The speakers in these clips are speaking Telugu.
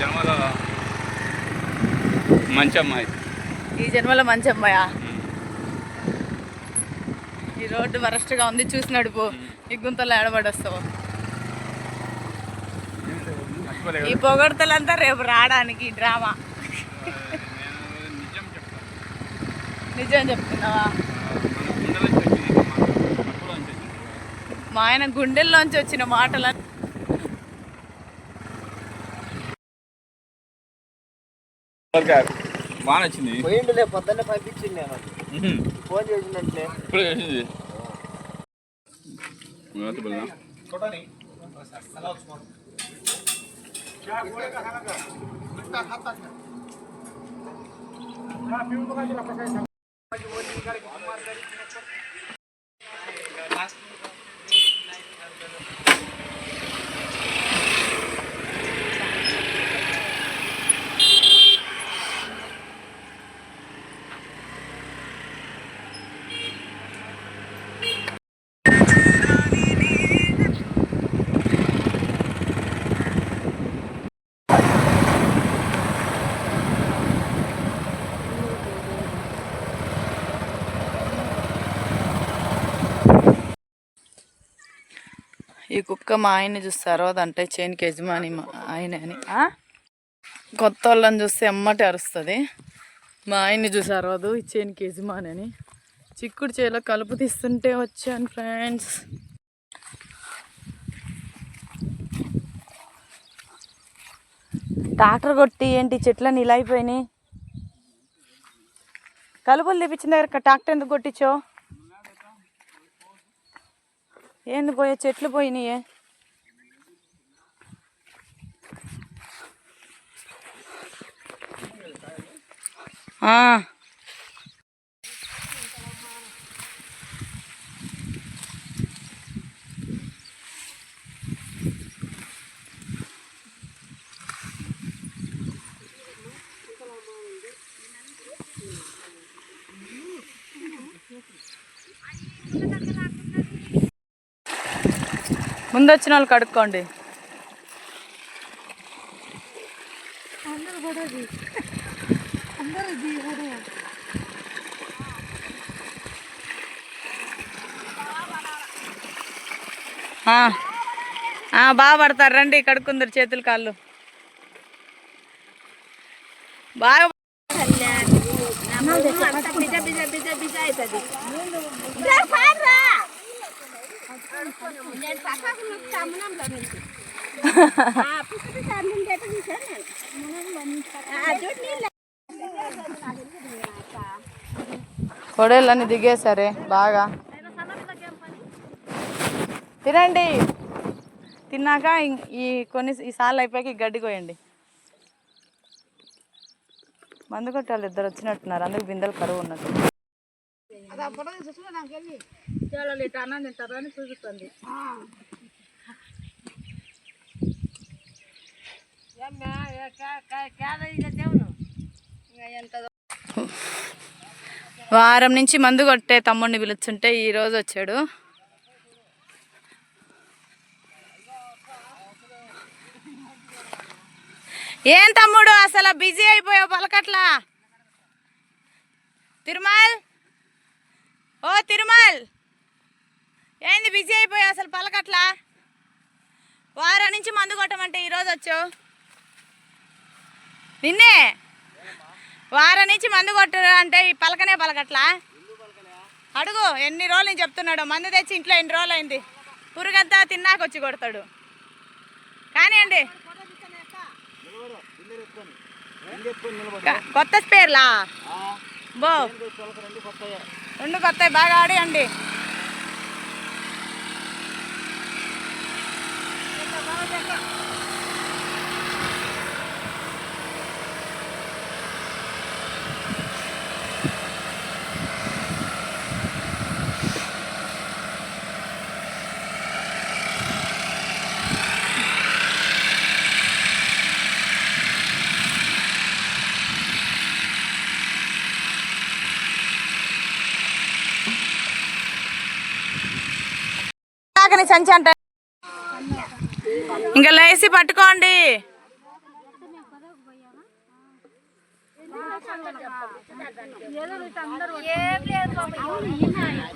జన్మలో మంచి అమ్మాయి ఈ జన్మలో మంచి అమ్మాయా ఈ రోడ్డు వరస్ట్గా ఉంది చూసి నడుపు ఈ గుంతలో ఏడబడొస్తావు. ఈ పొగడతలంతా రేపు రావడానికి డ్రామా. నిజం చెప్తాను. నిజం చెప్తున్నావా? మా ఆయన గుండెల్లోంచి వచ్చిన మాటలు బాగా నచ్చింది. పోయిండులే పొద్దున్నే పంపించింది నేను. ఫోన్ చేసినట్లే ఇప్పుడే చేసింది. మూత ఈ కుక్క మా ఆయన్ని చూస్తారు అదంటే చేనికి యజమాని మా ఆయన అని? కొత్త వాళ్ళని చూస్తే ఎమ్మటి అరుస్తుంది. మా ఆయన్ని చూసారు అది ఈ చేనికి యజమాని అని. చిక్కుడు చేలో కలుపు తీస్తుంటే వచ్చాను ఫ్రెండ్స్. ట్రాక్టర్ కొట్టి ఏంటి చెట్లని ఇలా అయిపోయినాయి? కలుపులు తెప్పించిన దగ్గర ట్రాక్టర్ ఎందుకు కొట్టించావు ఏంది పోయే చెట్లు పోయినాయే ఆ. ముందు వచ్చిన వాళ్ళు కడుక్కోండి. బాగా పడతారు. రండి కడుక్కుందరు చేతులు కాళ్ళు. బాగా కొడేళ్ళని దిగేసరే బాగా. తినండి. తిన్నాక ఈ కొన్ని ఈ సార్లు అయిపోయాక ఈ గడ్డి కోయండి. మందు కొట్టాలి ఇద్దరు వచ్చినట్టున్నారు అందుకు బిందెలు కరువు ఉన్నట్టు. వారం నుంచి మందు కొట్టే తమ్ముడిని పిలుచుంటే ఈ రోజు వచ్చాడు. ఏం తమ్ముడు అసలు బిజీ అయిపోయావు పలకట్లా? తిరుమల్? ఓ తిరుమల్! ఏంది బిజీ అయిపోయావు అసలు పలకట్లా? వారం నుంచి మందు కొట్టమంటే ఈరోజు వచ్చావు? నిన్నే? వారం నుంచి మందు కొట్టు అంటే ఈ పలకనే పలకట్లా? అడుగు ఎన్ని రోజులు నేను చెప్తున్నాడు. మందు తెచ్చి ఇంట్లో ఎన్ని రోజులు అయింది పురుగంతా తిన్నాక వచ్చి కొడతాడు. కానివ్వండి. కొత్త స్పేర్లా? బో. రెండు కొత్త బాగా ఆడియండి. ఆకని సంచి అంట ఇంకా లేసి పట్టుకోండి.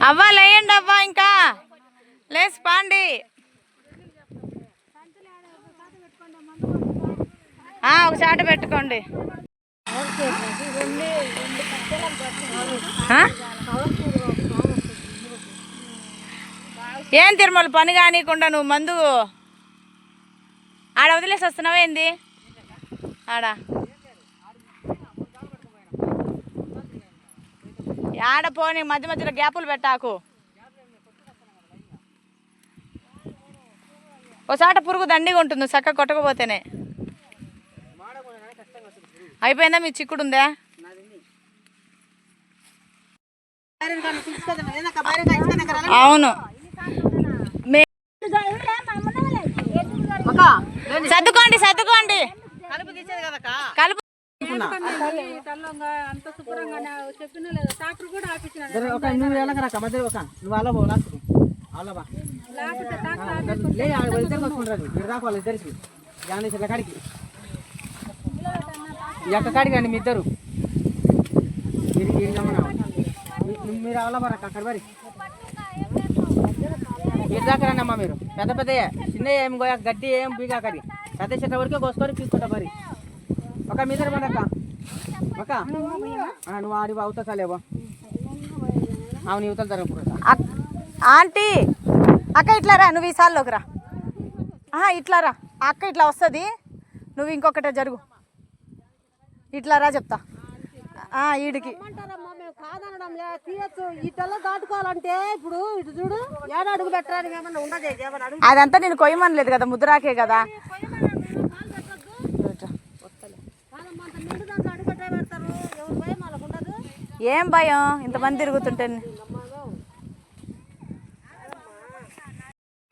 అవ్వా లేయండి అవ్వా ఇంకా. లేచి పాండి. ఒక చాట పెట్టుకోండి. ఏం తిరుమల పని కానీకుండా నువ్వు మందు ఆడ వదిలేసి వస్తున్నావా ఏంది? ఆడ. ఆడ పోనీ మధ్య మధ్యలో గ్యాపులు పెట్టాకు. ఒకసాట పురుగు దండిగా ఉంటుంది చక్క కొట్టకపోతేనే. అయిపోయిందా మీ చిక్కుడు ఉందా అవును మే- సర్దుకోండి సర్దుకోండి కలుపు ఒక నువ్వు వెళ్ళకరాక మధ్య ఒక నువ్వు అలా పో లాస్ట్ అలా బా లే వాళ్ళిద్దరికి వస్తుంటారు మీరు రాకు వాళ్ళిద్దరికి జానీ చెట్ల కాడికి. ఈ అక్క కాడికి అండి మీ ఇద్దరు. మీరు బరక అక్కడ మరి మీరు దాకా రండి అమ్మా మీరు. పెద్ద పెద్ద చిన్న ఏం గోయా గడ్డి ఏం బీగాకరి పెద్ద చెట్ల వరకే కోసుకొని తీసుకుంటా మరి. ఒక మీ ఇద్దరు పడక్క ఒక నువ్వు ఆడి అవుతా చాలేవో అవును యువతలు అక్- ఆంటీ అక్క ఇట్లా రా నువ్వు ఈ సాల్లోకి రా. ఇట్లా రా. అక్క ఇట్లా వస్తుంది. నువ్వు ఇంకొకటే జరుగు. ఇట్లా రా చెప్తా. ఆ, ఈడికి. కాదనడం లే తీయచ్చు. ఈ తెల్ల దాటుకోవాలంటే ఇప్పుడు ఇటు చూడు ఏడు అడుగు పెట్టడానికి ఏమన్నా ఉండదు ఏమన్నా అడుగు. అదంతా నేను కొయ్యమనలేదు కదా ముద్రాకే కదా. ఏం భయం ఇంతమంది తిరుగుతుంటే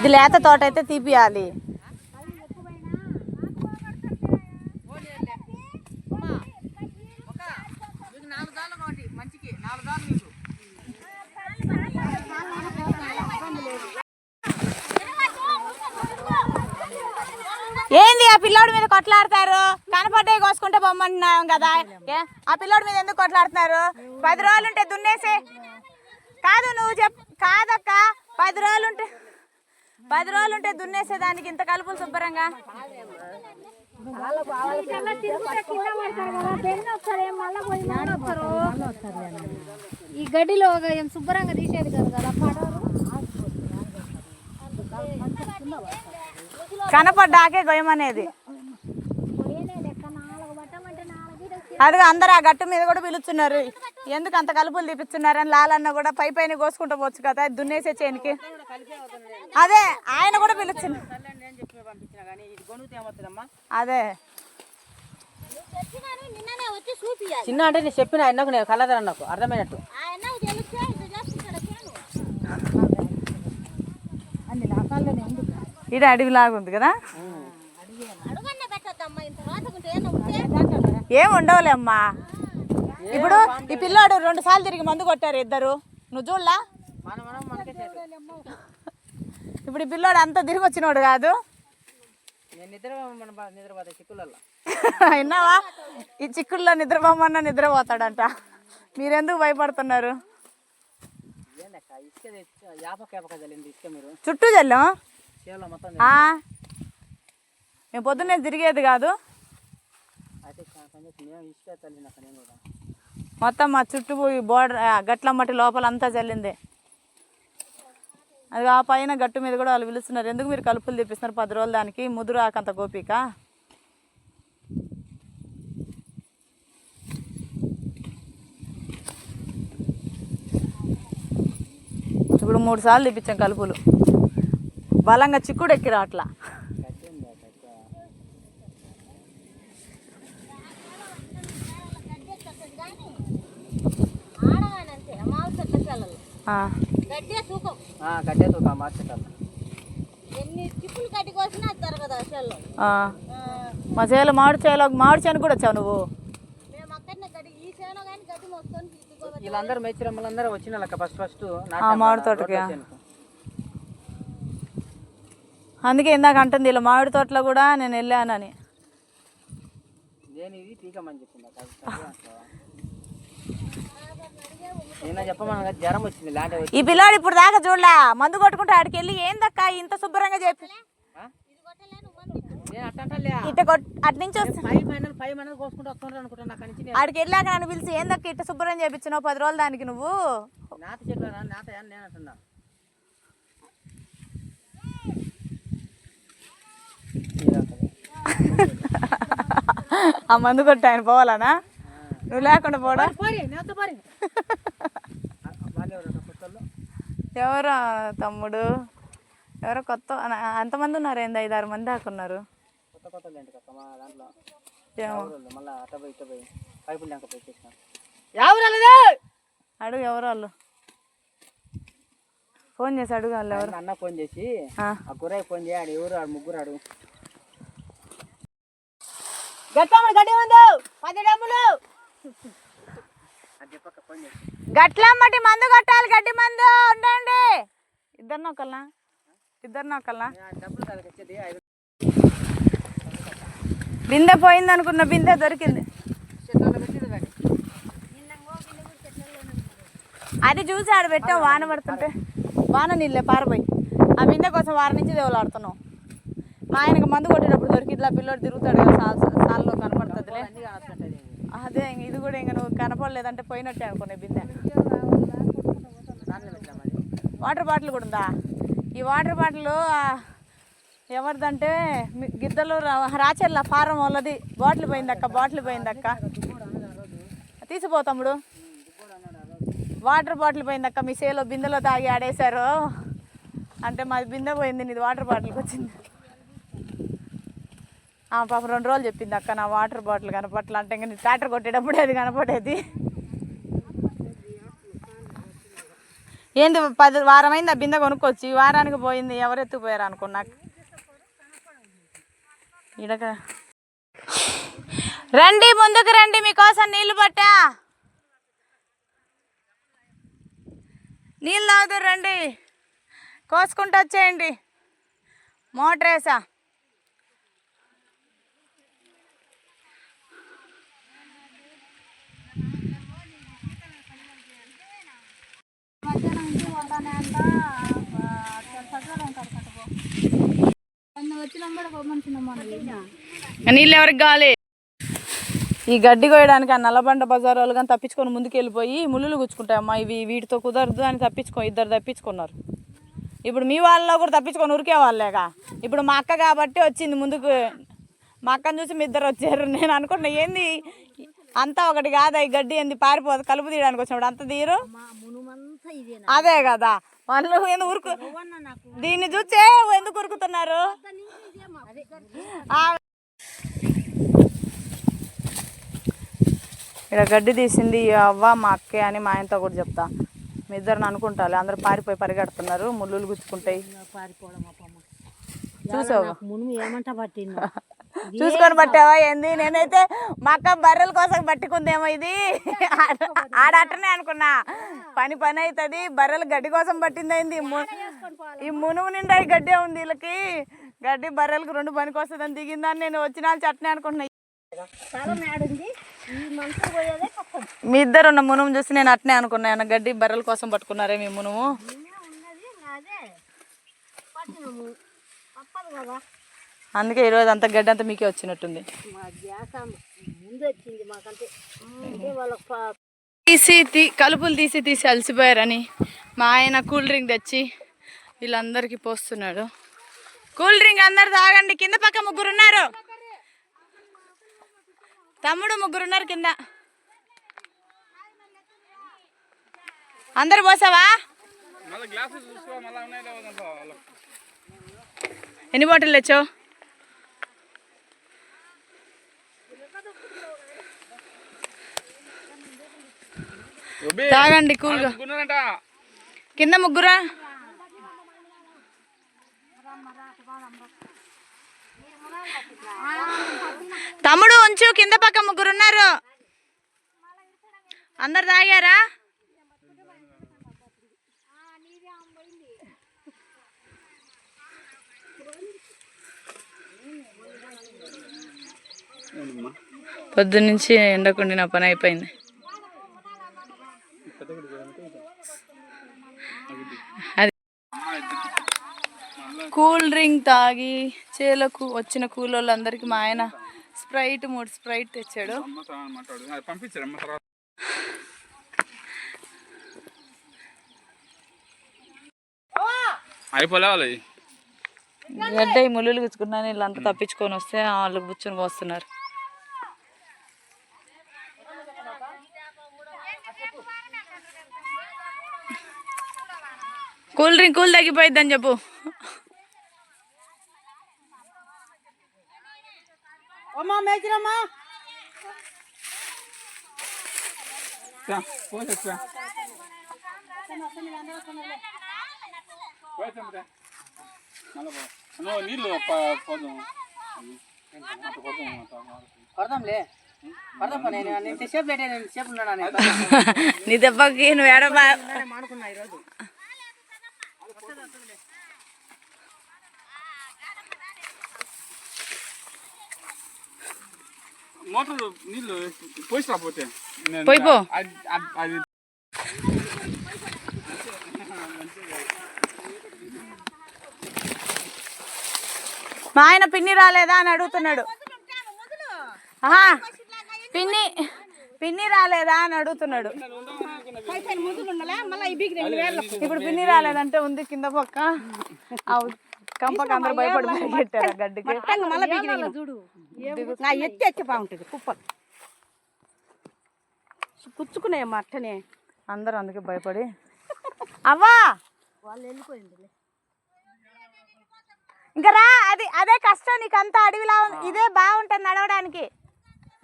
ఇది లేత తోట అయితే తీపియాలి. ఏంది ఆ పిల్లోడి మీద కొట్లాడతారు? కనపడ్డాయి కోసుకుంటే బొమ్మంటున్నాం కదా. ఆ పిల్లోడి మీద ఎందుకు కొట్లాడుతున్నారు? పది రోజులు ఉంటే దున్నేసే. కాదు నువ్వు చెప్ కాదక్క పది రోజులు ఉంటే పది రోజులు ఉంటే దున్నేసేదానికి ఇంత కలుపులు శుభ్రంగా? ఈ గడ్డిలో ఏం శుభ్రంగా తీసేది కదా కదా పడవరు కనపడ్డాకే గొయ్యమనేది. అదిగో అందరు ఆ గట్టు మీద కూడా పిలుస్తున్నారు ఎందుకు అంత కలుపులు తీపిస్తున్నారని లాలన్న కూడా పై పైన కోసుకుంటూ పోవచ్చు కదా దున్నేసే చేనికి. అదే ఆయన కూడా పిలుస్తున్నారు నేను చెప్పి పంపించిన కానీ ఇది గొనుగుతే ఏమవుతుందమ్మా అదే నిన్ననే వచ్చి చూపియాలి చిన్న అంటే నేను చెప్పిన ఆయనకు నేను కలదరా నాకు అర్థమైనట్టు ఇది అడవిలాగా ఉంది కదా ఏం ఉండవులే అమ్మా. ఇప్పుడు ఈ పిల్లోడు రెండు సార్లు తిరిగి మందు కొట్టారు ఇద్దరు. నువ్వు చూడలా? ఇప్పుడు ఈ పిల్లోడు అంతా తిరిగి వచ్చినోడు కాదు. నేను విన్నావా? ఈ చిక్కుల్లో నిద్రపోమన్నా నిద్రపోతాడంట. మీరెందుకు భయపడుతున్నారు? చుట్టూ చల్లాం. మేము పొద్దున్నే తిరిగేది కాదు అయితే చాలా పని చేసి మేము ఇసుక చల్లినాక నేను కూడా మొత్తం మా చుట్టూ బోర్డర్ గట్ల మట్టి లోపల అంతా చల్లింది అది ఆ పైన గట్టు మీద కూడా వాళ్ళు పిలుస్తున్నారు. ఎందుకు మీరు కలుపులు తెప్పిస్తున్నారు? పది రోజులు దానికి ముదురు ఆకంత గోపిక. ఇప్పుడు మూడు సార్లు తెప్పించాం కలుపులు. బలంగా చిక్కుడు ఎక్కిరా అట్లా ఆడగానంతే మామూలు చెట్ల పిల్లలు ఆ. గడ్డే తూకం గడ్డే తూకా మార్చేటాలు ఎన్ని కట్టి కోసినా ఆ. మా చేలో మామిడి చేలో మామిడి చేను కూడా వచ్చావు నువ్వు. వీళ్ళందరూ మెచ్చిరమ్మలందరూ వచ్చిన ఫస్ట్ ఫస్ట్ మామిడి తోటకి. అందుకే ఇందాక అంటుంది ఇలా మామిడి తోటలో కూడా నేను వెళ్ళానని. నేను ఇది పీకమని చెప్పింది అక్క. అది సరే అంటావా? నిన్న చెప్పమనగా జ్వరం వచ్చింది ఈ పిల్లాడు ఇప్పుడు దాకా చూడలే. మందు కొట్టుకుంటే ఆడికి వెళ్ళి ఏందక్క ఇంత శుభ్రంగా చెప్పి. ఇట్ట ఆడికి వెళ్ళాక నన్ను పిలిచి ఏందక్క ఇట్ట శుభ్రం చేపించినావు పది రోజులు దానికి నువ్వు? నాత చెట్లు నాత అని నేను అంటున్నా ఆ మందు కొట్టి ఆయన పోవాలనా? నువ్వు లేకుండా పోడా? ఎవరు తమ్ముడు? ఎవరో కొత్త అంతమంది ఉన్నారు ఏంది? ఐదు ఆరు మంది దాకా ఉన్నారు. కొత్త కొత్తలు ఏంటి కక్క మా దాంట్లో ఏమో. ఊరోళ్ళు మళ్ళీ అట్ట పోయి ఇట్ట పోయి పైపులు లేక పోయి చేసిన. ఎవరు వెళ్ళదు అడుగు ఎవరు వాళ్ళు ఫోన్ చేసి అడుగు వాళ్ళు ఎవరు? అన్న ఫోన్ చేసి ఆ. గుర్రాయి ఫోన్ చేయి ఆడు ఎవరు ఆడు ముగ్గురు ఆడు. గట్టమ్మడు గడ్డి ఉంది పది డమ్ములు అది గట్లమ్మటి మందు కొట్టాలి గడ్డి మందు. ఉండండి. ఇద్దరు నొక్కల్నా ఇద్దరు నొక్కల్నా డబ్బులు బిందె పోయింది అనుకున్న బిందె దొరికింది. అది చూసి ఆడ పెట్టాం వాన పడుతుంటే వాన నీళ్ళే పారపోయి ఆ బిందె కోసం వారం నుంచి దేవులాడుతున్నాం మా ఆయనకు మందు కొట్టేటప్పుడు దొరికి ఇట్లా పిల్లోడు తిరుగుతాడు కదా సాల్ సాల్లో కనపడుతుందిలే. అదే ఇంక ఇది కూడా ఇంక నువ్వు కనపడలేదంటే పోయినట్టే అనుకునే బిందె. వాటర్ బాటిల్ కూడా ఉందా? ఈ వాటర్ బాటిల్ ఎవరిదంటే గిద్దలు రాచెర్ల ఫారం వాళ్ళది. బాటిల్ పోయిందక్క బాటిల్ పోయిందక్క. తీసిపో తమ్ముడు. వాటర్ బాటిల్ పోయిందక్క మీ సేలో బిందెలో తాగి ఆడేశారు. అంటే మాది బిందె పోయింది నీది వాటర్ బాటిల్కి వచ్చింది. పాప రెండు రోజులు చెప్పింది అక్క నా వాటర్ బాటిల్ కనపట్ల అంటే ఇంకా నీ ట్రాక్టర్ కొట్టేటప్పుడే అది కనపడేది. ఏంది పది వారమైంది ఆ బిందె కొనుక్కొచ్చి? ఈ వారానికి పోయింది ఎవరు ఎత్తుకుపోయారు అనుకున్నా. ఇడక రండి ముందుకు రండి మీకోసం నీళ్ళు పట్టా. నీళ్ళు తాగుతారు రండి. కోసుకుంటూ వచ్చేయండి. మోటర్ వేసా మధ్యాహ్నం నుంచి వండానే అంట సచివాలయం కడుకుంటా వచ్చినాం కూడా పోమనుకున్నాం నీళ్ళు ఎవరికి కావాలి? ఈ గడ్డి కోయడానికి ఆ నల్లబండ బజార్ వాళ్ళు కానీ తప్పించుకొని ముందుకు వెళ్ళిపోయి ముళ్ళులు గుచ్చుకుంటాయమ్మా. ఇవి వీటితో కుదరదు అని తప్పించుకో ఇద్దరు తప్పించుకున్నారు. ఇప్పుడు మీ వాళ్ళలో కూడా తప్పించుకొని ఉరికే వాళ్ళేగా ఇప్పుడు మా అక్క కాబట్టి వచ్చింది ముందుకు. మా అక్కని చూసి మీ ఇద్దరు వచ్చారు. నేను అనుకుంటున్నా ఏంది? అంతా ఒకటి కాదా ఈ గడ్డి? ఏంది? పారిపోదు కలుపు తీయడానికి వచ్చినప్పుడు అంత తీరు అదే కదా. వాళ్ళు ఎందుకు ఉరుకు దీన్ని చూసే ఎందుకు ఉరుకుతున్నారు? ఆ- ఇక్కడ గడ్డి తీసింది అవ్వ మా అక్కే అని మా ఆయనతో కూడా చెప్తా. మీ ఇద్దరిని అనుకుంటారు అందరూ పారిపోయి పరిగెడుతున్నారు. ముళ్ళులు గుచ్చుకుంటాయి. చూసావు? మునుము ఏమంటా పట్టింది? చూసుకొని పట్టావా? ఏంది? నేనైతే మా అక్క బర్రెల కోసం పట్టుకుందేమో ఇది. ఆడ- అట్టనే అనుకున్నా. పని పని అవుతుంది బర్రెలు గడ్డి కోసం పట్టింది అయింది ఈ మునుగు నిండా గడ్డే ఉంది వీళ్ళకి. గడ్డి బర్రెలకు రెండు పనికి వస్తుందని దిగిందని నేను వచ్చిన చట్నీ అనుకుంటున్నా. పోయేదే కష్టం మీ ఇద్దరు ఉన్న మునుము చూసి నేను అట్నే అనుకున్నా. ఏమన్నా గడ్డి బర్రెల కోసం పట్టుకున్నారే మీ మునుము? అందుకే ఈరోజు అంత గడ్డి అంతా మీకే వచ్చినట్టుంది. మా గ్యాస్ ముందు వచ్చింది మాకంటే. అంటే వాళ్ళకి ప- తీసి తీ కలుపులు తీసి తీసి అలసిపోయారని మా ఆయన కూల్ డ్రింక్ తెచ్చి వీళ్ళందరికీ పోస్తున్నాడు. కూల్ డ్రింక్ అందరు తాగండి కింద పక్క ముగ్గురు ఉన్నారు తమ్ముడు ముగ్గురు ఉన్నారు కింద. అందరు పోసావా. ఎన్ని బాటిల్ తెచ్చావు? తాగండి కూల్గా. కింద ముగ్గురా? తమ్ముడు ఉంచు కింద పక్క ముగ్గురు ఉన్నారు అందరు తాగారా? పొద్దున్నుంచి ఎండకుండి నా పని అయిపోయింది అది కూల్ డ్రింక్ తాగి చేలకు వచ్చిన కూలోళ్ళందరికీ మా ఆయన స్ప్రైట్ మూడు స్ప్రైట్ తెచ్చాడు. అయిపోలే గడ్డ ఈ ముళ్ళు గుచ్చుకున్నాను వీళ్ళంతా తప్పించుకొని వస్తే వాళ్ళు కూర్చొని పోస్తున్నారు. కూల్ డ్రింక్ కూల్ తగ్గిపోయిద్దని చెప్పు. అమ్మా నీళ్ళు పోదాం. పడదాంలే. నేను నీ దెబ్బకి నువ్వు ఏడ మానుకున్నా ఈరోజు. మోటార్ నీళ్ళు పోసి రాకపోతే నేను- పోయి పో. అది మా ఆయన పిన్ని రాలేదా అని అడుగుతున్నాడు. ఆహా, పిన్ని పిన్ని రాలేదా అని అడుగుతున్నాడు. ఇప్పుడు పిన్ని రాలేదంటే ఉంది కింద పక్క. కంపకి అందరు భయపడి పరిగెట్టారు ఆ గడ్డికి. చూడు నా ఎత్తి ఎత్తి బాగుంటుంది కుప్పలు. పుచ్చుకునే మట్టనే అందరూ అందుకే భయపడి. అవ్వా! ఇంకా రా అది అదే కష్టం నీకు అంతా అడవిలా ఉంది. ఇదే బాగుంటుంది నడవడానికి.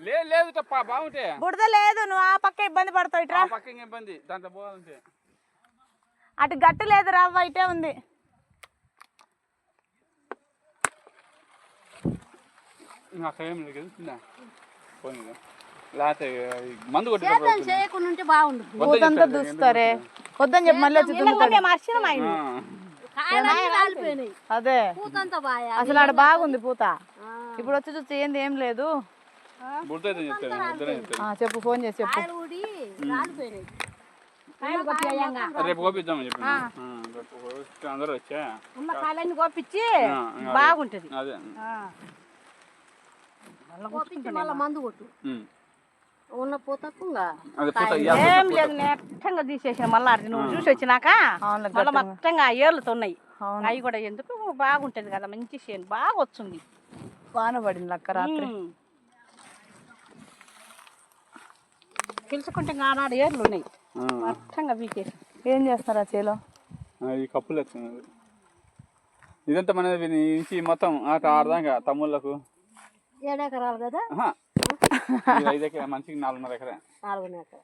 లేదు లేదు తప్ప బాగుంటే. బుడద లేదు నువ్వు ఆ పక్క ఇబ్బంది పడతావు ఇట్రా ఆ పక్క ఇంకేం ఇబ్బంది దాంట్లో పోవాలంటే. అటు గట్టు లేదు రవ్వ ఇటే ఉంది. ఏం లేదు పోనీ లేకపోతే ఈ మందు కొట్టేటప్పుడు అవుతుంది. చేయకుండా ఉంటే బాగుండు. పూతంతా దూస్తారే? వద్దని చెప్పి మళ్ళీ వచ్చి దున్నుతాడు. ఆ. కాలిపోయినాయి. అదే. పూతంతా బాయా అసలు ఆడ బాగుంది పూత. ఇప్పుడు వచ్చి చూస్తే ఏంది ఏం లేదు. బుడతైతే చెప్తాను ఇద్దరే చెప్తాను. ఆ, చెప్పు ఫోన్ చేసి చెప్పు. ఊడి రాలిపోయినాయి. రేపు కోపిద్దామని అందరూ వచ్చా. ఉన్న కాయలన్నీ కోపించి ఆ, ఇంకా బాగుంటది. అదే. మళ్ళీ మందు కొట్టు. ఉన్న పూతకు ఏం లేదు నెట్టంగా తీసేసిన మళ్ళీ నువ్వు చూసి వచ్చినాక మళ్ళీ మొత్తంగా ఏర్లుతో ఉన్నాయి అవును. అవి కూడా ఎందుకు? బాగుంటది కదా మంచి చేను బాగా వచ్చింది. వాన పడింది అక్క రాత్రి. పిలుచుకుంటే ఆనాడు ఏర్లు ఉన్నాయి. ఆ. మొత్తంగా పీకేసి ఏం చేస్తారా చేలో? ఆ, ఈ కప్పులు వచ్చినాయి. ఇదంతా మనది నుంచి మొత్తం ఆట ఆడదాకా తమ్ముళ్ళకు. కదా. ఇది ఐదు ఎకరా మనిషికి నాలుగున్నర ఎకరా. నాలుగున్నర ఎకరా.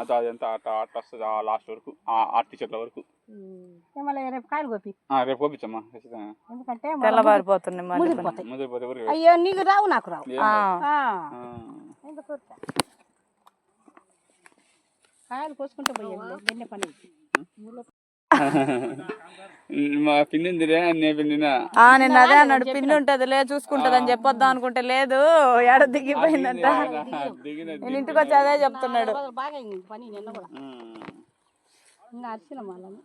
అది అదంతా ఆట ఆట వస్తుంది ఆ లాస్ట్ వరకు ఆ చెట్ల వరకు. రేపు కాయలు కోపి. రేపు ఎందుకంటే ముదిరిపోతే ఎవరికి అయ్యో నీకు రావు నాకు రావు. ఎందుకు? కాయలు కోసుకుంటే పోయాలి బెన్నె పని మా పిన్ని నిన్న అదే అన్నాడు పిన్ని ఉంటది లే చూసుకుంటది అని చెప్పొద్దాం అనుకుంటే లేదు ఏడ దిగిపోయిందంట. నేను ఇంటికి వచ్చి అదే చెప్తున్నాడు. బాగా అయింది పని నిన్న కూడా. ఉమ్. ఇంకా అరిసిన వాళ్ళని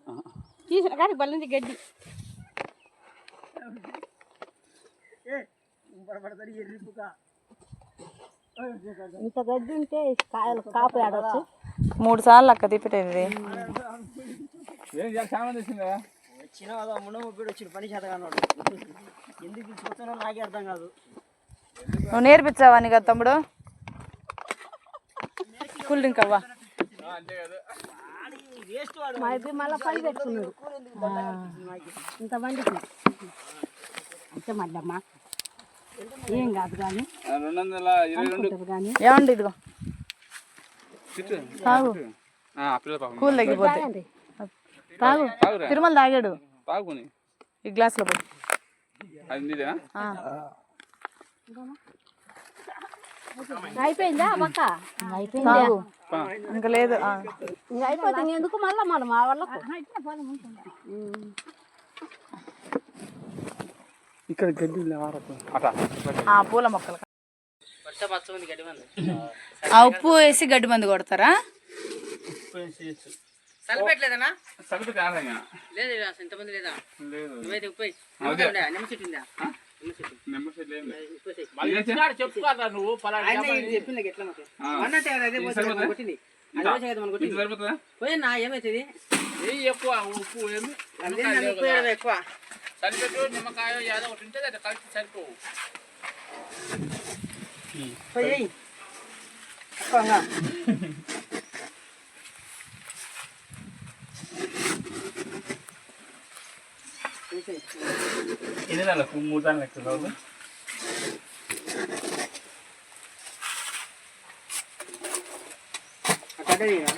తీసిన కానీ బల్లింది గడ్డి. ఇంత గడ్డి ఉంటే కాయలు కాపు ఆడవచ్చు మూడు సార్లు అక్క వచ్చిందా వచ్చిన మున్న ముగ్గుడు వచ్చిన పని చేత ఎందుకు నాకే అర్థం కాదు. నువ్వు నేర్పించావా నీకు తమ్ముడు? కూల్ డ్రింక్ అవ్వా. మా ఇద్దరు మళ్ళీ పని పెట్టుకున్నాడు ఇంతమందికి అంతే మళ్ళమ్మా ఏం కాదు కానీ. ఏమండి ఇదిగో. తాగు. కూల్ తగ్గిపోద్ది తాగు. తిరుమల తాగాడు. తాగుని ఈ గ్లాస్లో పోయి అది నీదేనా ఆ. అయిపోయిందా పక్క? అయిపోయిందా? ఇంకా లేదు ఆ. ఇంకా అయిపోతుంది ఎందుకు మళ్ళీ మన మా వాళ్ళకు? ఇక్కడ గడ్డి పూల మొక్కలు ఇంత పచ్చ ఉంది గడ్డి మంది. ఆ ఉప్పు వేసి గడ్డి మందు కొడతారా? ఉప్పు నువ్వు చెప్పింది ఎక్కువ ఏమి? ఎక్కువ? సరిపెట్టు నిమ్మకాయ ఏదో ఒకటి ఉంటే అది కలిసి సరిపోవు పోయి వేయి. ఎక్కువగా. వేసేయ్. ఎన్ని దానికి మూడు దానికి ఎక్కువ కాదు ఆ గడ్డ తీయరా?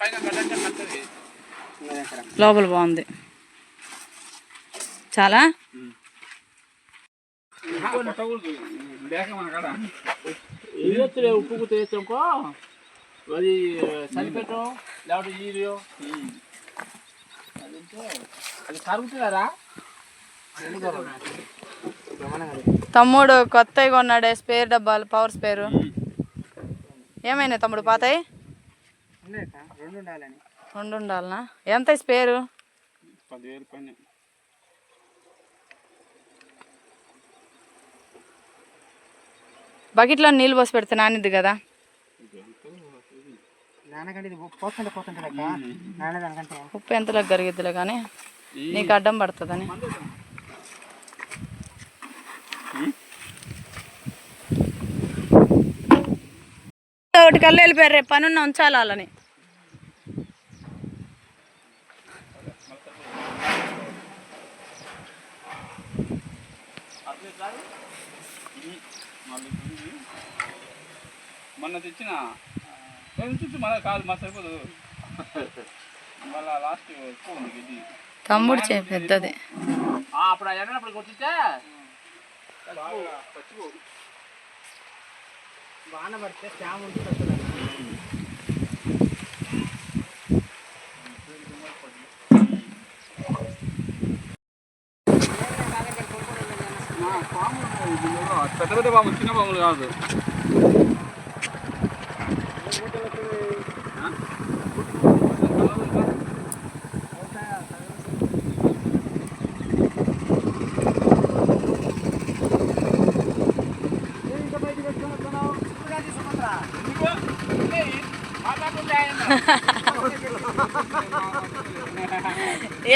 పైన గడ్డంటే కట్టది ఉన్నది అక్కడ. లోపల బాగుంది. చాలా? ఉప్పుకు తెచ్చాకో అది సరిపెట్టు లేకపోతే ఈరియో అది కరుగుతుందారా తమ్ముడు కొత్తవి కొన్నాడే స్పేర్ డబ్బాలు పవర్ స్పేరు. ఏమైనా తమ్ముడు పాతాయి రెండు ఉండాలని రెండు ఉండాలనా ఎంత స్పేరు? పదివేలు పైన. బకెట్లో నీళ్ళు పోసి పెడితే నానిద్ది కదా? ఉప్పు ఎంతలో కరిగిద్దిలే కానీ నీకు అడ్డం పడుతుందని. ఒకటి కల్లా వెళ్ళిపోయారు రేపు పనున్న ఉంచాలి వాళ్ళని. మొన్న తెచ్చిన తెచ్చి మన కాదు మా సరిపోదు మళ్ళా లాస్ట్ ఎక్కువ ఉంది గడ్డి. తమ్ముడు చే పెద్దది. అప్పుడు ఎండనప్పుడు కొట్టితే బాగా పచ్చిపో వాన పడితే శ్యామ్ ఉంటుంది వస్తుంది పాములు ఉన్నాయి దీనిలో. పెద్ద పెద్ద పాములు చిన్న పాములు కాదు.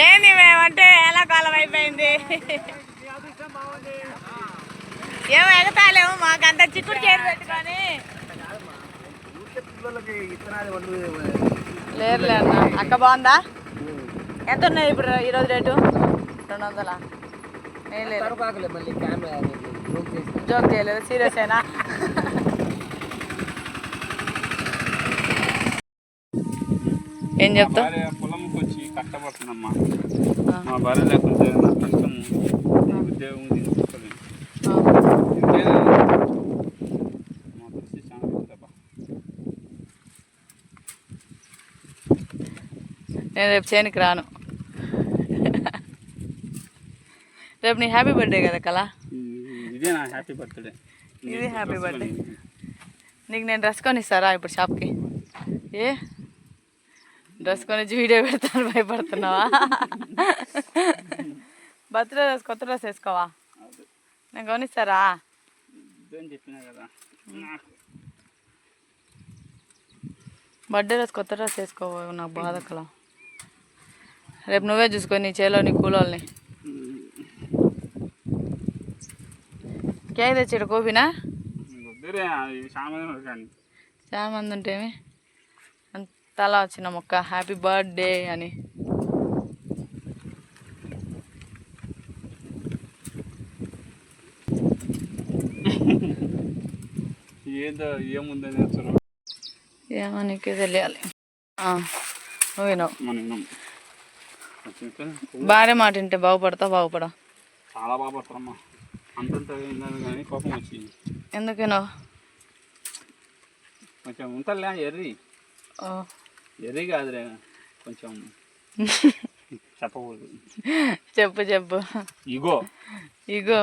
ఏంది మేమంటే ఎలా కాలం అయిపోయింది ఏమో మాకంత చిక్కుడు చేరు పెట్టుకొని. లేరులే అన్న. అక్క బాగుందా? ఎంత ఉన్నాయి ఇప్పుడు ఈరోజు రేటు? రెండు వందలా? జోక్ చేయలేదు. సీరియస్ అయినా ఏం చెప్తావు? పొలంకి వచ్చి కష్టపడుతుందమ్మా. మా భార్య లేకుంటే నా కష్టం ఉద్యోగం నేను రేపు చేయనికి రాను. రేపు నీ హ్యాపీ బర్త్డే కదా కళ? ఇదే నా హ్యాపీ బర్త్డే. ఇది హ్యాపీ బర్త్డే. నీకు నేను డ్రెస్ కొని ఇస్తారా ఇప్పుడు షాప్కి? ఏ? డ్రెస్ కొని వీడియో పెడతాను భయపడుతున్నావా? బర్త్డే డ్రెస్ కొత్త డ్రెస్ వేసుకోవా? నేను కొనిస్తారా? బర్త్డే డ్రెస్ కొత్త డ్రెస్ వేసుకో నాకు బాధ కల రేపు నువ్వే చూసుకో నీ చేలో నీ కూలోల్ని. కేక్ తెచ్చాడు కోపినా చాలా మంది ఉంటేమి అంతలా వచ్చిన మొక్క. హ్యాపీ బర్త్డే అని. ఏదో ఏముందని ఏమో నీకే తెలియాలి. నువ్వు వినవు. భార్య మాట వింటే బాగుపడతావు బాగుపడవు చాలా బాగా పడతారమ్మా అంతంత కానీ కోపం వచ్చింది. ఎందుకు వినవు కొంచెం ఉంటలే ఎర్రి. ఎర్రి కాదురే కొంచెం చెప్పకూడదు. చెప్పు చెప్పు. ఇగో. ఇగో.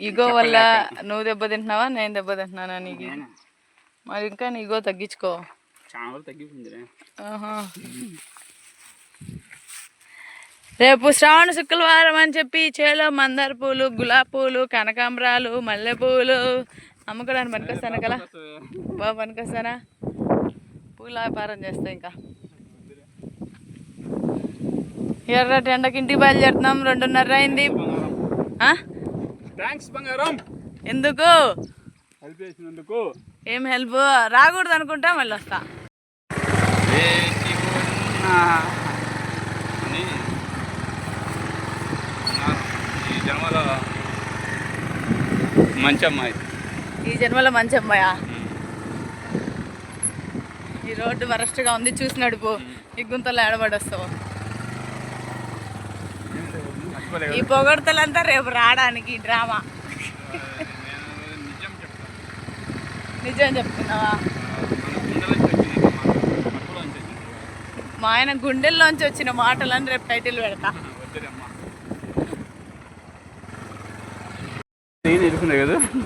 ఇగో వల్ల నువ్వు దెబ్బతింటున్నావా నేను దెబ్బతింటున్నానా నీకు? మరి ఇంకా నీ ఇగో తగ్గించుకో. చాలా వరకు తగ్గిపోయిందిరే ఆహా. రేపు శ్రావణ శుక్రవారం అని చెప్పి చేలో మందార పూలు గులాబీ పూలు కనకాంబరాలు మల్లె పూలు అమ్ముకోవడానికి పనికొస్తాను కదా? బాగా పనికొస్తానా? పూల వ్యాపారం చేస్తా ఇంకా. ఎర్రటి ఎండకి ఇంటికి బయలుదేరుతున్నాం. రెండున్నర అయింది. ఎందుకు? ఏం హెల్ప్? రాకూడదు అనుకుంటా మళ్ళీ వస్తా వేచి ఉన్నా అని అన్నారు. ఈ జన్మలో మంచి అమ్మాయి ఈ జన్మలో మంచి అమ్మాయా ఈ రోడ్డు వరస్ట్గా ఉంది చూసి నడుపు ఈ గుంతలో ఏడబడొస్తావు. ఈ పొగడతలంతా రేపు రావడానికి డ్రామా. నిజం చెప్తాను. నిజం చెప్తున్నావా? మా ఆయన గుండెల్లోంచి వచ్చిన మాటలని రేపు టైటిల్ పెడతా వద్దురమ్మా నేను ఇరుకున్నా కదా ఆ, వాడి అమ్మ రెండు కాలేజీ రావు దగ్గర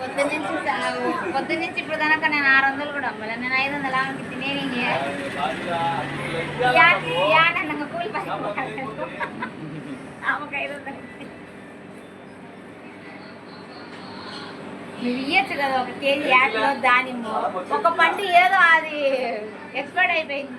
పొద్దున్నుంచి పొద్దున్నుంచి ఇప్పుడు కనుక నేను ఆరు వందలు కూడా అమ్మలే. నేను ఐదు వందలు ఆమెకి తినేది ఆనందంగా కూలి పని ఆమెకు ఐదు వందలు నువ్వు ఇయ్యచ్చు కదా ఒక కేజీ యాడ్లో దానిమ్మ. ఒక పండు ఏదో అది ఎక్స్పైర్డ్ అయిపోయింది